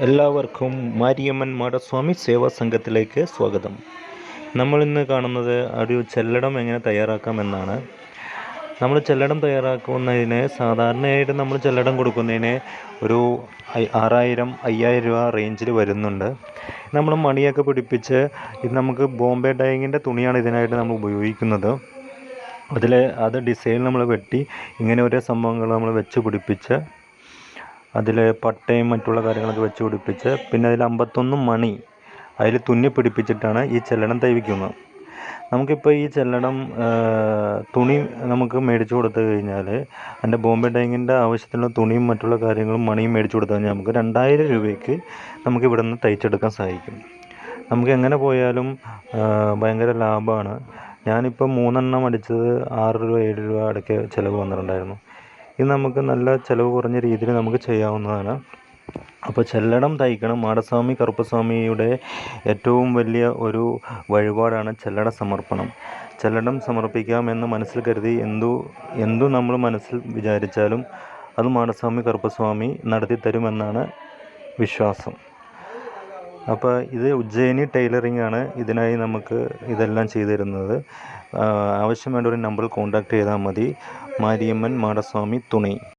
എല്ലാവർക്കും മാരിയമ്മൻ മാടസ്വാമി സേവാ സംഘത്തിലേക്ക് സ്വാഗതം. നമ്മൾ ഇന്ന് കാണുന്നത് ഒരു ചെല്ലടം എങ്ങനെ തയ്യാറാക്കാം എന്നാണ്. നമ്മൾ ചെല്ലടം തയ്യാറാക്കുന്നതിന് സാധാരണയായിട്ട് നമ്മൾ ചെല്ലടം കൊടുക്കുന്നതിന് ഒരു ആറായിരം അയ്യായിരം രൂപ റേഞ്ചിൽ വരുന്നുണ്ട്. നമ്മൾ മണിയൊക്കെ പിടിപ്പിച്ച് ഇത് നമുക്ക് ബോംബെ ഡൈങ്ങിന്റെ തുണിയാണ് ഇതിനായിട്ട് നമ്മൾ ഉപയോഗിക്കുന്നത്. അതിൽ അത് ഡിസൈൻ നമ്മൾ വെട്ടി ഇങ്ങനെ ഓരോ സംഭവങ്ങൾ നമ്മൾ വെച്ച് പിടിപ്പിച്ച് അതിൽ പട്ടയും മറ്റുള്ള കാര്യങ്ങളൊക്കെ വെച്ച് പിടിപ്പിച്ച് പിന്നെ അതിൽ അമ്പത്തൊന്ന് മണി അതിൽ തുന്നി പിടിപ്പിച്ചിട്ടാണ് ഈ ചെല്ലണം തയ്ക്കുന്നത് നമുക്കിപ്പോൾ ഈ ചെല്ലണം തുണി നമുക്ക് മേടിച്ചു കൊടുത്തു കഴിഞ്ഞാൽ അതിന്റെ ബോംബെ ഡൈങ്ങിന്റെ ആവശ്യത്തിനുള്ള തുണിയും മറ്റുള്ള കാര്യങ്ങളും മണിയും മേടിച്ചു കൊടുത്തു കഴിഞ്ഞാൽ നമുക്ക് രണ്ടായിരം രൂപയ്ക്ക് നമുക്ക് ഇവിടെ നിന്ന് തയ്ച്ചെടുക്കാൻ സാധിക്കും. നമുക്ക് എങ്ങനെ പോയാലും ഭയങ്കര ലാഭമാണ്. ഞാനിപ്പോൾ മൂന്നെണ്ണം അടിച്ചത് ആറ് രൂപ ഏഴ് രൂപ അടയ്ക്ക് ചിലവ് വന്നിട്ടുണ്ടായിരുന്നു. ഇത് നമുക്ക് നല്ല ചിലവ് കുറഞ്ഞ രീതിയിൽ നമുക്ക് ചെയ്യാവുന്നതാണ്. അപ്പോൾ ചെല്ലടം തയ്ക്കണം. മാടസ്വാമി കറുപ്പസ്വാമിയുടെ ഏറ്റവും വലിയ ഒരു വഴിപാടാണ് ചെല്ലട സമർപ്പണം. ചെല്ലടം സമർപ്പിക്കാമെന്ന് മനസ്സിൽ കരുതി എന്തു എന്തു നമ്മൾ മനസ്സിൽ വിചാരിച്ചാലും അത് മാടസ്വാമി കറുപ്പസ്വാമി നടത്തിത്തരുമെന്നാണ് വിശ്വാസം. അപ്പോൾ ഇത് ഉജ്ജയിനി ടൈലറിംഗ് ആണ് ഇതിനായി നമുക്ക് ഇതെല്ലാം ചെയ്തിരുന്നത്. ആവശ്യം വേണ്ട ഒരു നമ്പറിൽ കോൺടാക്ട് ചെയ്താൽ മതി. മാരിയമ്മൻ മാടസ്വാമി തുണി